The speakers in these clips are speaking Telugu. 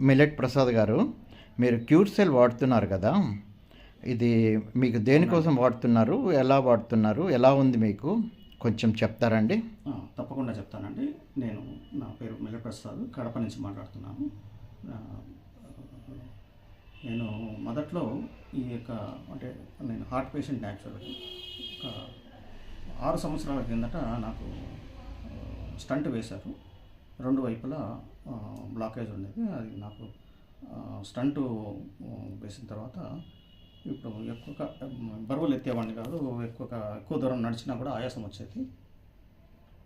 మిలెట్ ప్రసాద్ గారు మీరు క్యూర్ సెల్ వాడుతున్నారు కదా ఇది మీకు దేనికోసం వాడుతున్నారు ఎలా వాడుతున్నారు ఎలా ఉంది మీకు? కొంచెం చెప్తారండి. తప్పకుండా చెప్తానండి. నేను నా పేరు మిల్ల ప్రసాద్ కడప నుంచి మాట్లాడుతున్నాను. నేను మొదట్లో ఈ యొక్క అంటే నేను హార్ట్ పేషెంట్ యాక్చువల్గా ఒక ఆరు సంవత్సరాల కిందట నాకు స్టంట్ వేశారు. రెండు వైపులా బ్లాకేజ్ ఉండేది. అది నాకు స్టంటు వేసిన తర్వాత ఇప్పుడు ఎక్కువగా బరువులు ఎత్తేవాడిని కాదు ఎక్కువగా ఎక్కువ దూరం నడిచినా కూడా ఆయాసం వచ్చేది.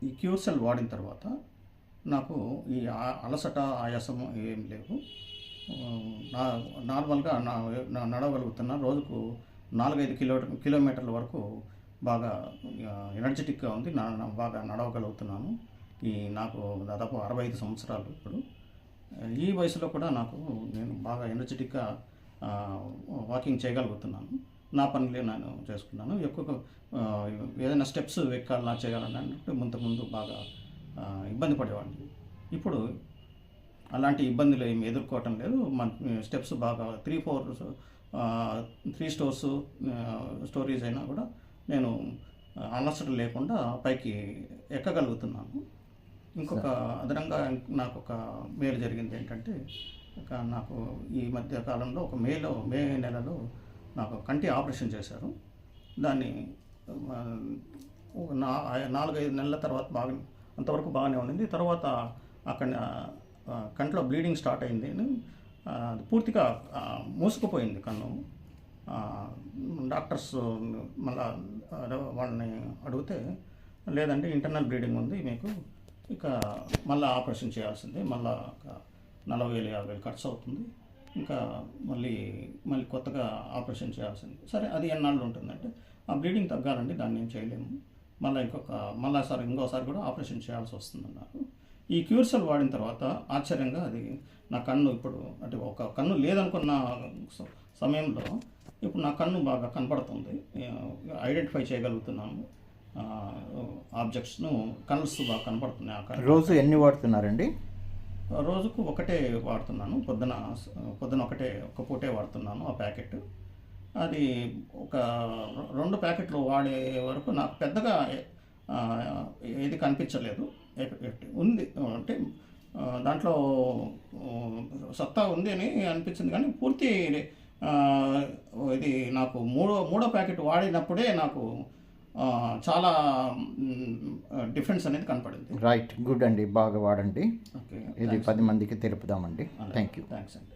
ఈ క్యూర్సెల్ వాడిన తర్వాత నాకు ఈ అలసట ఆయాసం ఏం లేవు. నా నార్మల్గా నా నడవగలుగుతున్నా రోజుకు నాలుగైదు కిలో కిలోమీటర్ల వరకు బాగా ఎనర్జెటిక్గా ఉంది. నా బాగా నడవగలుగుతున్నాను. ఈ నాకు దాదాపు అరవై ఐదు సంవత్సరాలు ఇప్పుడు. ఈ వయసులో కూడా నాకు నేను బాగా ఎనర్జెటిక్గా వాకింగ్ చేయగలుగుతున్నాను. నా పనులే నేను చేసుకున్నాను. ఎక్కువ ఏదైనా స్టెప్స్ ఎక్కాలన్నా చేయాలన్నా అంటే ముందు ముందు బాగా ఇబ్బంది పడేవాడిని. ఇప్పుడు అలాంటి ఇబ్బందులు ఏమి ఎదుర్కోవటం లేదు. మన స్టెప్స్ బాగా three four three stores stories అయినా కూడా నేను అలసట లేకుండా పైకి ఎక్కగలుగుతున్నాను. ఇంకొక అదనంగా నాకు ఒక మేలు జరిగింది ఏంటంటే నాకు ఈ మధ్య కాలంలో ఒక మేలో మే నెలలో నాకు కంటి ఆపరేషన్ చేశారు. దాన్ని నా నాలుగైదు నెలల తర్వాత బాగా అంతవరకు బాగానే ఉండింది తర్వాత అక్కడ కంట్లో బ్లీడింగ్ స్టార్ట్ అయింది. పూర్తిగా మూసుకుపోయింది కన్ను. డాక్టర్స్ మళ్ళా వాళ్ళని అడిగితే లేదంటే ఇంటర్నల్ బ్లీడింగ్ ఉంది మీకు. ఇక మళ్ళీ ఆపరేషన్ చేయాల్సిందే. మళ్ళీ ఒక నలభై వేలు యాభై వేలు ఖర్చు అవుతుంది. ఇంకా మళ్ళీ మళ్ళీ కొత్తగా ఆపరేషన్ చేయాల్సింది. సరే అది ఎన్నాళ్ళు ఉంటుందంటే ఆ బ్లీడింగ్ తగ్గాలండి దాన్ని ఏం చేయలేము. మళ్ళీ ఇంకొక మళ్ళీ సార్ ఇంకోసారి కూడా ఆపరేషన్ చేయాల్సి వస్తుందన్నారు. ఈ క్యూర్సెల్ వాడిన తర్వాత ఆశ్చర్యంగా అది నా కన్ను ఇప్పుడు అంటే ఒక కన్ను లేదనుకున్న సమయంలో ఇప్పుడు నా కన్ను బాగా కనపడుతుంది. ఐడెంటిఫై చేయగలుగుతున్నాము. ఆబ్జెక్ట్స్ను కన్స్ బాగా కనపడుతున్నాయి. రోజు ఎన్ని వాడుతున్నారండి? రోజుకు ఒకటే వాడుతున్నాను. పొద్దున పొద్దున ఒకటే ఒక పూటే వాడుతున్నాను ఆ ప్యాకెట్. అది ఒక రెండు ప్యాకెట్లు వాడే వరకు నాకు పెద్దగా ఏది కనిపించలేదు. ఉంది అంటే దాంట్లో సత్తా ఉంది అని అనిపించింది కానీ పూర్తి ఇది నాకు మూడో మూడో ప్యాకెట్ వాడినప్పుడే నాకు చాలా డిఫరెన్స్ అనేది కనపడింది. రైట్ గుడ్ అండి. బాగా వాడండి. ఓకే. ఇది పది మందికి తెలుపుదామండి. థ్యాంక్ యూ థ్యాంక్స్ అండి.